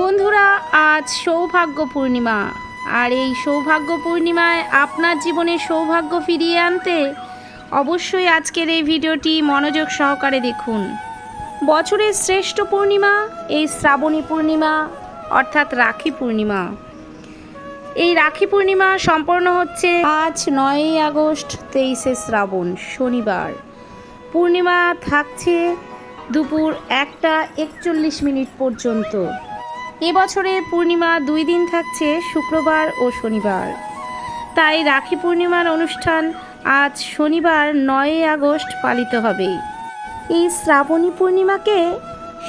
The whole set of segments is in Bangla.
বন্ধুরা, আজ সৌভাগ্য পূর্ণিমা। আর এই সৌভাগ্য পূর্ণিমায় আপনার জীবনে সৌভাগ্য ফিরিয়ে আনতে অবশ্যই আজকের এই ভিডিওটি মনোযোগ সহকারে দেখুন। বছরের শ্রেষ্ঠ পূর্ণিমা এই শ্রাবণী পূর্ণিমা, অর্থাৎ রাখি পূর্ণিমা। এই রাখি পূর্ণিমা সম্পন্ন হচ্ছে আজ নয়ই আগস্ট, তেইশে শ্রাবণ, শনিবার। পূর্ণিমা থাকছে দুপুর একটা একচল্লিশ মিনিট পর্যন্ত। এবছরের পূর্ণিমা দুই দিন থাকছে শুক্রবার ও শনিবার। তাই রাখি পূর্ণিমার অনুষ্ঠান আজ শনিবার নয়ই আগস্ট পালিত হবে। এই শ্রাবণী পূর্ণিমাকে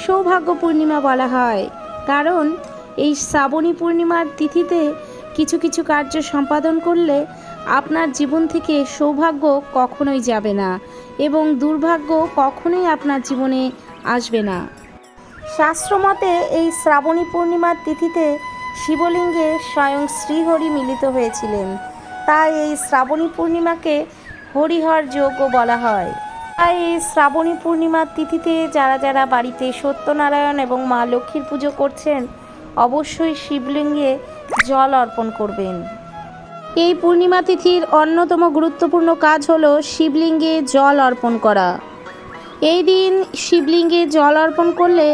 সৌভাগ্য পূর্ণিমা বলা হয়। কারণ এই শ্রাবণী পূর্ণিমার তিথিতে কিছু কিছু কার্য সম্পাদন করলে আপনার জীবন থেকে সৌভাগ্য কখনোই যাবে না এবং দুর্ভাগ্য কখনোই আপনার জীবনে আসবে না। শাস্ত্রমতে এই শ্রাবণী পূর্ণিমার তিথিতে শিবলিঙ্গে স্বয়ং শ্রীহরি মিলিত হয়েছিলেন। তাই এই শ্রাবণী পূর্ণিমাকে হরিহর যজ্ঞ বলা হয়। তাই এই শ্রাবণী পূর্ণিমার তিথিতে যারা যারা বাড়িতে সত্যনারায়ণ এবং মা লক্ষ্মীর পুজো করছেন, অবশ্যই শিবলিঙ্গে জল অর্পণ করবেন। এই পূর্ণিমা তিথির অন্যতম গুরুত্বপূর্ণ কাজ হল শিবলিঙ্গে জল অর্পণ করা। এই দিন শিবলিঙ্গে জল অর্পণ করলে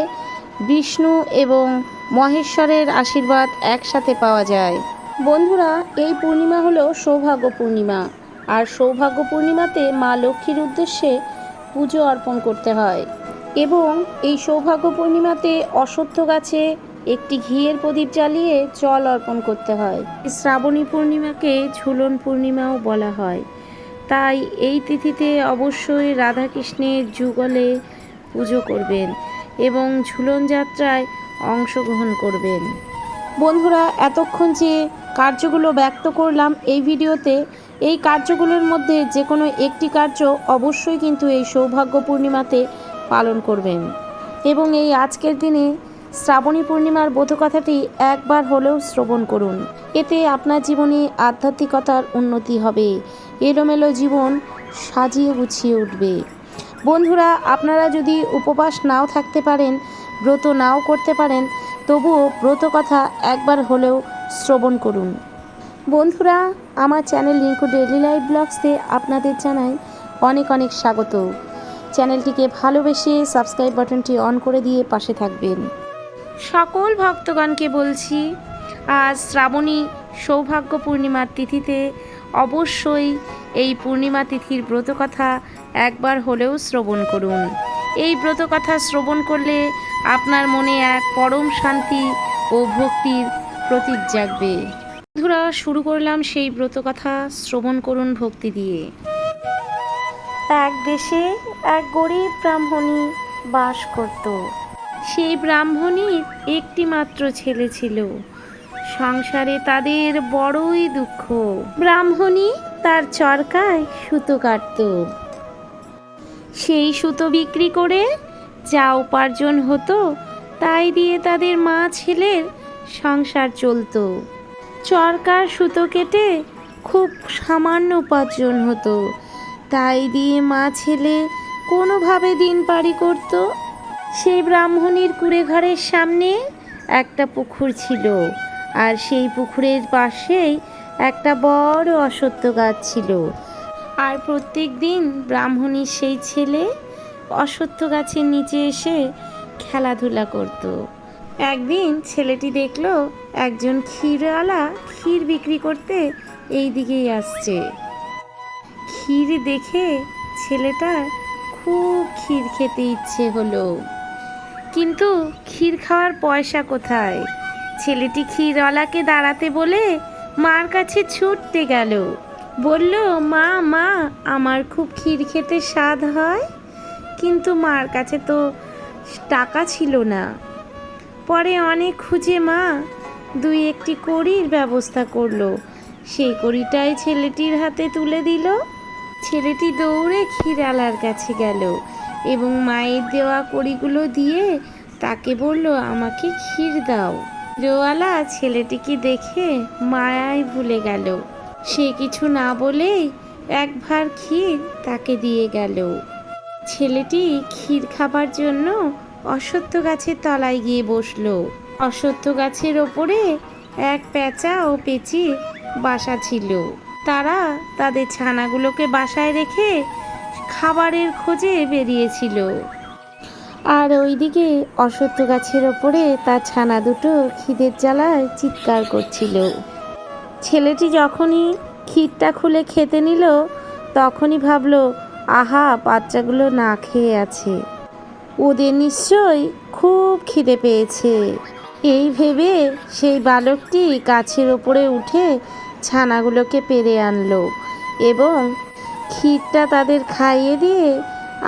বিষ্ণু এবং মহেশ্বরের আশীর্বাদ একসাথে পাওয়া যায়। বন্ধুরা, এই পূর্ণিমা হলো সৌভাগ্য পূর্ণিমা। আর সৌভাগ্য পূর্ণিমাতে মা লক্ষ্মীর উদ্দেশ্যে পুজো অর্পণ করতে হয়। এবং এই সৌভাগ্য পূর্ণিমাতে অশ্বত্থ গাছে একটি ঘিয়ের প্রদীপ জ্বালিয়ে জল অর্পণ করতে হয়। শ্রাবণী পূর্ণিমাকে ঝুলন পূর্ণিমাও বলা হয়। তাই এই তিথিতে অবশ্যই রাধাকৃষ্ণের যুগলে পুজো করবেন। এবং ঝুলন যাত্রায় অংশগ্রহণ করবেন। বন্ধুরা, এতক্ষণ যে কার্যগুলো ব্যক্ত করলাম এই ভিডিওতে, এই কার্যগুলোর মধ্যে যে কোনো একটি কার্য অবশ্যই কিন্তু এই সৌভাগ্য পূর্ণিমাতে পালন করবেন। এবং এই আজকের দিনে শ্রাবণী পূর্ণিমার বোধকথাটি একবার হলেও শ্রবণ করুন। এতে আপনার জীবনে আধ্যাত্মিকতার উন্নতি হবে। এলোমেলো জীবন সাজিয়ে গুছিয়ে উঠবে। বন্ধুরা, আপনারা যদি উপবাস নাও থাকতে পারেন, ব্রত নাও করতে পারেন, তবুও ব্রত কথা একবার হলেও শ্রবণ করুন। বন্ধুরা, আমার চ্যানেল লিঙ্কু ডেলি লাইফ ব্লগসে আপনাদের জানাই অনেক অনেক স্বাগত। চ্যানেলটিকে ভালোবেসে সাবস্ক্রাইব বাটনটি অন করে দিয়ে পাশে থাকবেন। সকল ভক্তগণকে বলছি, আজ শ্রাবণী সৌভাগ্য পূর্ণিমার তিথিতে অবশ্যই এই পূর্ণিমা তিথির ব্রতকথা একবার হলেও শ্রবণ করুন। এই ব্রতকথা শ্রবণ করলে আপনার মনে এক পরম শান্তি ও ভক্তির প্রতীক জাগবে। বন্ধুরা শুরু করলাম সেই ব্রতকথা শ্রবণ করুন ভক্তি দিয়ে। এক দেশে এক গরিব ব্রাহ্মণী বাস করত। সেই ব্রাহ্মণীর একটি মাত্র ছেলে ছিল। সংসারে তাদের বড়ই দুঃখ। ব্রাহ্মণী তার চরকায় সুতো কাটত। সেই সুতো বিক্রি করে যা উপার্জন হতো, তাই দিয়ে তাদের মা ছেলের সংসার চলতো। চরকার সুতো কেটে খুব সামান্য উপার্জন হতো, তাই দিয়ে মা ছেলে কোনোভাবে দিন পারি করত। সেই ব্রাহ্মণীর কুড়ে ঘরের সামনে একটা পুকুর ছিল আর সেই পুকুরের পাশেই একটা বড় অসত্য গাছ ছিল। আর প্রত্যেক দিন ব্রাহ্মণীর সেই ছেলে অসত্য গাছের নিচে এসে খেলাধুলা করত। একদিন ছেলেটি দেখল একজন ক্ষীরওয়ালা ক্ষীর বিক্রি করতে এই দিকেই আসছে। ক্ষীর দেখে ছেলেটার খুব ক্ষীর খেতে ইচ্ছে হলো। কিন্তু ক্ষীর খাওয়ার পয়সা কোথায়? ছেলেটি ক্ষীরওয়ালাকে দাঁড়াতে বলে মার কাছে ছুটতে গেল। বলল, মা মা, আমার খুব ক্ষীর খেতে স্বাদ হয়, কিন্তু মার কাছে তো টাকা ছিল না। পরে অনেক খুঁজে মা দুই একটি কড়ির ব্যবস্থা করল। সেই কড়িটাই ছেলেটির হাতে তুলে দিল। ছেলেটি দৌড়ে ক্ষীরালার কাছে গেল এবং মায়ের দেওয়া কড়িগুলো দিয়ে তাকে বলল, আমাকে ক্ষীর দাও। রোয়ালা ছেলেটিকে দেখে মায়ায় ভুলে গেল। সে কিছু না বলেই এক ভার ক্ষীর তাকে দিয়ে গেল। ছেলেটি ক্ষীর খাবার জন্য অশ্বত্থ গাছের তলায় গিয়ে বসল। অশ্বত্থ গাছের ওপরে এক প্যাঁচা ও পেঁচি বাসা ছিল। তারা তাদের ছানাগুলোকে বাসায় রেখে খাবারের খোঁজে বেরিয়েছিল। আর ওইদিকে অশ্বত্থ গাছের ওপরে তার ছানা দুটো খিদের জ্বালায় চিৎকার করছিল। ছেলেটি যখনই ক্ষীরটা খুলে খেতে নিল, তখনই ভাবল, আহা, বাচ্চাগুলো না খেয়ে আছে। ওদের নিশ্চয়ই খুব খিদে পেয়েছে। এই ভেবে সেই বালকটি গাছের ওপরে উঠে ছানাগুলোকে পেরে আনলো এবং ক্ষীরটা তাদের খাইয়ে দিয়ে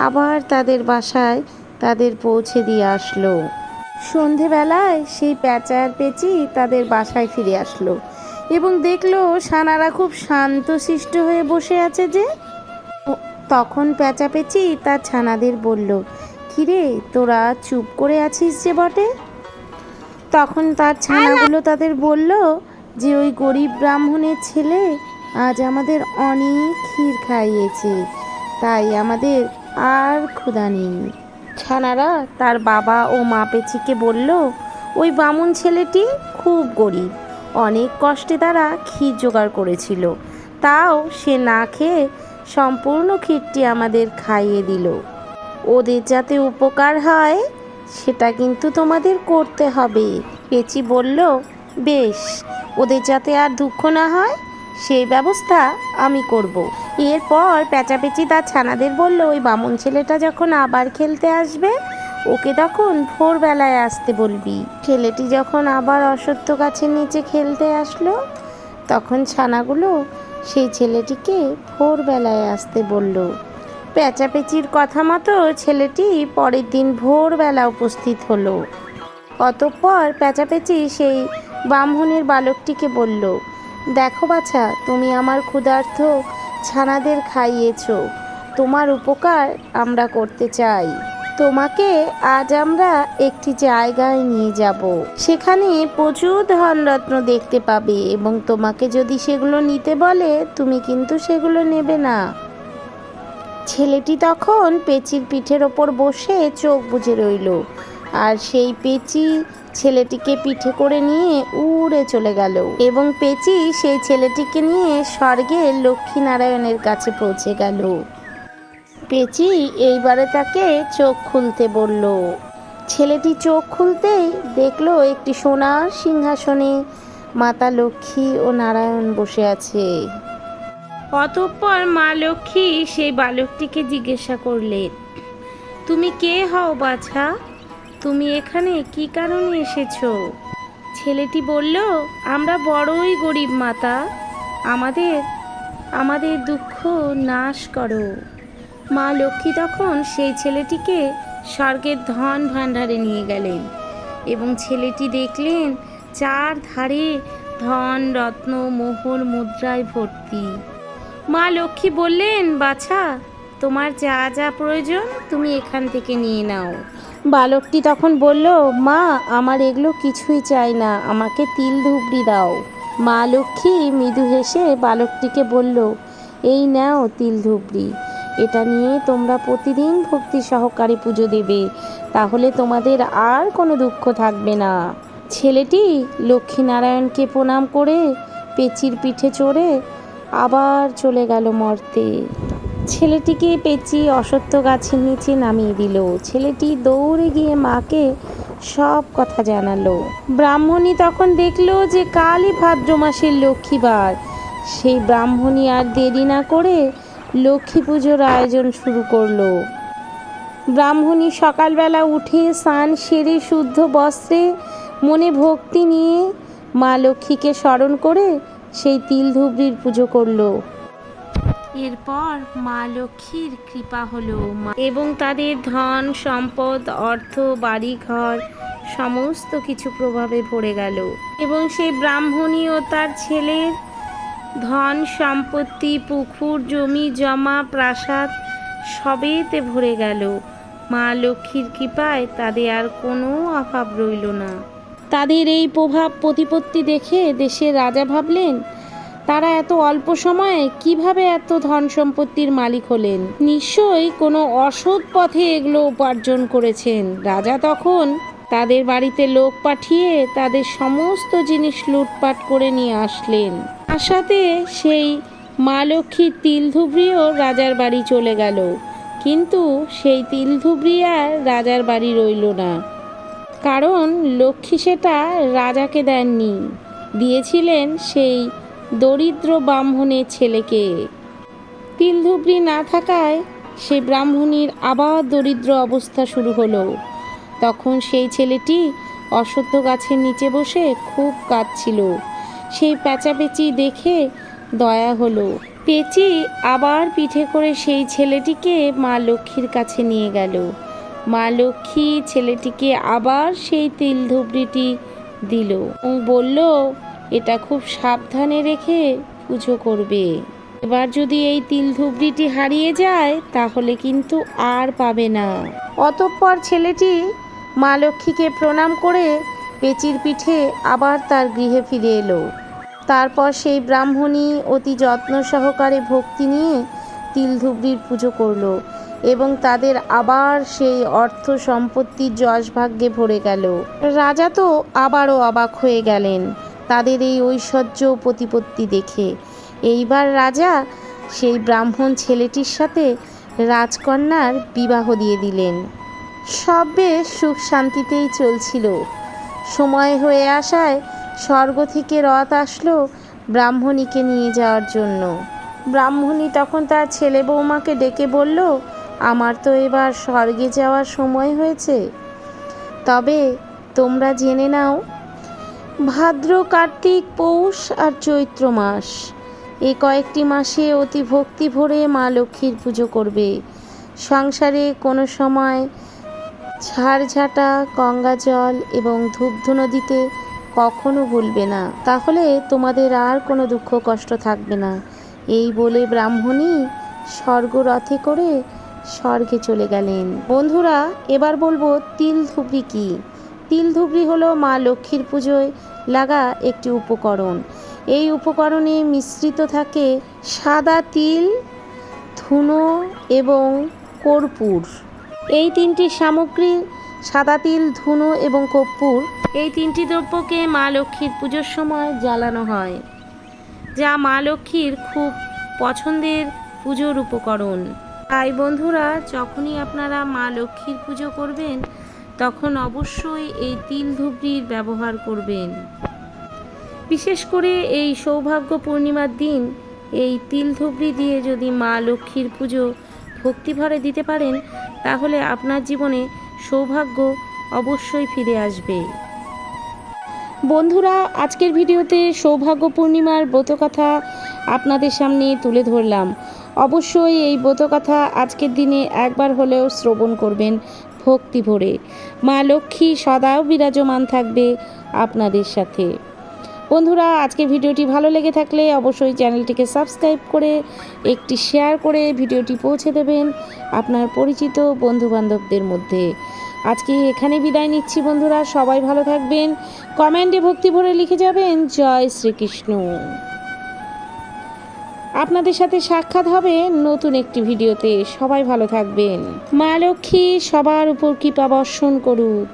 আবার তাদের বাসায় তাদের পৌঁছে দিয়ে আসলো। সন্ধেবেলায় সেই প্যাঁচার পেঁচি তাদের বাসায় ফিরে আসলো। এবং দেখল সানারা খুব শান্ত শান্তশিষ্ট হয়ে বসে আছে যে। তখন প্যাঁচা পেঁচি তার ছানাদের বলল, কিরে, তোরা চুপ করে আছিস যে বটে? তখন তার ছানাগুলো তাদের বলল, যে ওই গরিব ব্রাহ্মণের ছেলে আজ আমাদের অনেক ক্ষীর খাইয়েছে, তাই আমাদের আর ক্ষুধা নেই। ছানারা তার বাবা ও মা পেচিকে বলল, ওই বামুন ছেলেটি খুব গরিব অনেক কষ্টে তারা ক্ষীর জোগাড় করেছিল। তাও সে না খেয়ে সম্পূর্ণ ক্ষীরটি আমাদের খাইয়ে দিল। ওদের যাতে উপকার হয়, সেটা কিন্তু তোমাদের করতে হবে। পেচি বলল, বেশ, ওদের যাতে আর দুঃখ না হয়, সেই ব্যবস্থা আমি করব। এরপর পেঁচাপেচি তার ছানাদের বলল, ওই বামুন ছেলেটা যখন আবার খেলতে আসবে ওকে তখন ভোরবেলায় আসতে বলবি। ছেলেটি যখন আবার অসত্য গাছের নিচে খেলতে আসলো, তখন ছানাগুলো সেই ছেলেটিকে ভোরবেলায় আসতে বলল। পেঁচাপেচির কথা মতো ছেলেটি পরের দিন ভোরবেলা উপস্থিত হলো। অতঃপর পেঁচাপেচি সেই ব্রাহ্মণের বালকটিকে বলল, দেখো বাছা, তুমি আমার ক্ষুধার্থ ছানাদের খাইয়েছো। তোমার উপকার আমরা করতে চাই। তোমাকে আজ আমরা একটি জায়গায় নিয়ে যাব। সেখানে প্রচুর ধনরত্ন দেখতে পাবে এবং তোমাকে যদি সেগুলো নিতে বলে, তুমি কিন্তু সেগুলো নেবে না। ছেলেটি তখন পেচির পিঠের ওপর বসে চোখ বুজে রইল। আর সেই পেচি ছেলেটিকে পিঠে করে নিয়ে উড়ে চলে গেল এবং পেচি সেই ছেলেটিকে নিয়ে স্বর্গে লক্ষ্মীনারায়ণের কাছে পৌঁছে গেল। পেচি এইবারে তাকে চোখ খুলতে বলল। ছেলেটি চোখ খুলতেই দেখল একটি সোনার সিংহাসনে মাতা লক্ষ্মী ও নারায়ণ বসে আছে। অতঃপর মা লক্ষ্মী সেই বালকটিকে জিজ্ঞাসা করলেন, তুমি কে হও বাছা? তুমি এখানে কি কারণে এসেছ? ছেলেটি বলল, আমরা বড়ই গরিব মাতা। আমাদের আমাদের দুঃখ নাশ করো। মা লক্ষ্মী তখন সেই ছেলেটিকে স্বর্গের ধন ভাণ্ডারে নিয়ে গেলেন এবং ছেলেটি দেখলেন চার ধারে ধন, রত্ন, মোহর, মুদ্রায় ভর্তি। মা লক্ষ্মী বললেন, বাছা, তোমার যা যা প্রয়োজন তুমি এখান থেকে নিয়ে নাও। বালকটি তখন বলল, মা, আমার এগুলো কিছুই চাই না, আমাকে তিল ধুবড়ি দাও। মা লক্ষ্মী মৃদু হেসে বালকটিকে বলল, এই নাও তিল ধুবড়ি। এটা নিয়ে তোমরা প্রতিদিন ভক্তি সহকারে পুজো দেবে। তাহলে তোমাদের আর কোনো দুঃখ থাকবে না। ছেলেটি লক্ষ্মীনারায়ণকে প্রণাম করে পেচির পিঠে চড়ে আবার চলে গেল মর্তে। ছেলেটিকে পেঁচি অসত্য গাছের নিচে নামিয়ে দিল। ছেলেটি দৌড়ে গিয়ে মাকে সব কথা জানালো। ব্রাহ্মণী তখন দেখল যে কালই ভাদ্র মাসের লক্ষ্মীবার। সেই ব্রাহ্মণী আর দেরি না করে লক্ষ্মী পুজোর আয়োজন শুরু করল। ব্রাহ্মণী সকালবেলা উঠে স্নান সেরে শুদ্ধ বস্ত্রে মনে ভক্তি নিয়ে মা লক্ষ্মীকে স্মরণ করে সেই তিল ধুবড়ির পুজো করল। এরপর মা লক্ষ্মীর কৃপা হলো এবং তাদের ধন, সম্পদ, অর্থ বাড়ি ঘর সমস্ত কিছু প্রভাবে ভরে গেল। এবং সেই ব্রাহ্মণী ও তার ছেলের ধন সম্পত্তি, পুকুর, জমি, জমা, প্রাসাদ সবেতে ভরে গেল। মা লক্ষ্মীর কৃপায় তাদের আর কোনো অভাব রইল না। তাদের এই প্রভাব প্রতিপত্তি দেখে দেশের রাজা ভাবলেন, তারা এত অল্প সময়ে কীভাবে এত ধন সম্পত্তির মালিক হলেন? নিশ্চয়ই কোনো অসৎ পথে এগুলো উপার্জন করেছেন। রাজা তখন তাদের বাড়িতে লোক পাঠিয়ে তাদের সমস্ত জিনিস লুটপাট করে নিয়ে আসলেন। সাথে সেই মা লক্ষ্মীর তিল ধুবড়িও রাজার বাড়ি চলে গেল। কিন্তু সেই তিল ধুবড়ি আর রাজার বাড়ি রইল না। কারণ লক্ষ্মী সেটা রাজাকে দেননি। দিয়েছিলেন সেই দরিদ্র ব্রাহ্মণের ছেলেকে। তিল ধুবড়ি না থাকায় সেই ব্রাহ্মণীর আবার দরিদ্র অবস্থা শুরু হলো। তখন সেই ছেলেটি অশ্বত্থ গাছের নিচে বসে খুব কাঁদছিল। সেই পেঁচাপেচি দেখে দয়া হলো। পেঁচি আবার পিঠে করে সেই ছেলেটিকে মা লক্ষ্মীর কাছে নিয়ে গেল। মা লক্ষ্মী ছেলেটিকে আবার সেই তিল ধুবড়িটি দিল। বলল, এটা খুব সাবধানে রেখে পুজো করবে। এবার যদি এই তিল ধুবড়িটি হারিয়ে যায়, তাহলে কিন্তু আর পাবে না। অতঃপর ছেলেটি মা লক্ষ্মীকে প্রণাম করে পেচির পিঠে আবার তার গৃহে ফিরে এলো। তারপর সেই ব্রাহ্মণী অতি যত্ন সহকারে ভক্তি নিয়ে তিল ধুবড়ির পুজো করল এবং তাদের আবার সেই অর্থ সম্পত্তির যশ ভাগ্যে ভরে গেল। রাজা তো আবারও অবাক হয়ে গেলেন তাদের এই ঐশ্বর্য প্রতিপত্তি দেখে। এইবার রাজা সেই ব্রাহ্মণ ছেলেটির সাথে রাজকন্যার বিবাহ দিয়ে দিলেন। সব বেশ সুখ শান্তিতেই চলছিল। সময় হয়ে আসায় স্বর্গ থেকে রথ আসলো ব্রাহ্মণীকে নিয়ে যাওয়ার জন্য। ব্রাহ্মণী তখন তার ছেলে বৌমাকে ডেকে বলল, আমার তো এবার স্বর্গে যাওয়ার সময় হয়েছে। তবে তোমরা জেনে নাও, ভাদ্র, কার্তিক, পৌষ আর চৈত্র মাস, এ কয়েকটি মাসে অতি ভক্তি ভরে মা লক্ষ্মীর পুজো করবে। সংসারে কোনো সময় ঝাড়ঝাঁটা, গঙ্গা জল এবং ধূপধুনো দিতে কখনো ভুলবে না। তাহলে তোমাদের আর কোনো দুঃখ কষ্ট থাকবে না। এই বলে ব্রাহ্মণী স্বর্গরথে করে স্বর্গে চলে গেলেন। বন্ধুরা, এবার বলব তিল ধুবড়ি কী? তিল ধুবড়ি হলো মা লক্ষ্মীর পুজোয় লাগা একটি উপকরণ। এই উপকরণে মিশ্রিত থাকে সাদা তিল, ধুনো এবং কর্পূর। এই তিনটি সামগ্রী, সাদা তিল, ধুনো এবং কর্পূর, এই তিনটি দ্রব্যকে মা লক্ষ্মীর পুজোর সময় জ্বালানো হয়, যা মা লক্ষ্মীর খুব পছন্দের পুজোর উপকরণ। তাই বন্ধুরা, যখনই আপনারা মা লক্ষ্মীর পুজো করবেন, তখন অবশ্যই এই তিল ধুবড়ির ব্যবহার করবেন। বিশেষ করে এই সৌভাগ্য পূর্ণিমার দিন, এই তিল ধুবড়ি দিয়ে যদি মা লক্ষ্মীর পুজো ভক্তিভরে দিতে পারেন, তাহলে আপনার জীবনে সৌভাগ্য অবশ্যই ফিরে আসবে। বন্ধুরা, আজকের ভিডিওতে সৌভাগ্য পূর্ণিমার ব্রতকথা আপনাদের সামনে তুলে ধরলাম। অবশ্যই এই ব্রতকথা আজকের দিনে একবার হলেও শ্রবণ করবেন ভক্তি ভরে। মা লক্ষ্মী সদাও বিরাজমান থাকবে আপনাদের সাথে। বন্ধুরা, আজকে ভিডিওটি ভালো লেগে থাকলে অবশ্যই চ্যানেলটিকে সাবস্ক্রাইব করে একটি শেয়ার করে ভিডিওটি পৌঁছে দেবেন আপনার পরিচিত বন্ধুবান্ধবদের মধ্যে। আজকে এখানে বিদায় নিচ্ছি বন্ধুরা, সবাই ভালো থাকবেন। কমেন্টে ভক্তি ভরে লিখে যাবেন, জয় শ্রীকৃষ্ণ। আপনাদের সাথে সাক্ষাৎ হবে নতুন একটি ভিডিওতে। সবাই ভালো থাকবেন। মা লক্ষ্মী, সবার উপর কৃপা বর্ষণ করুক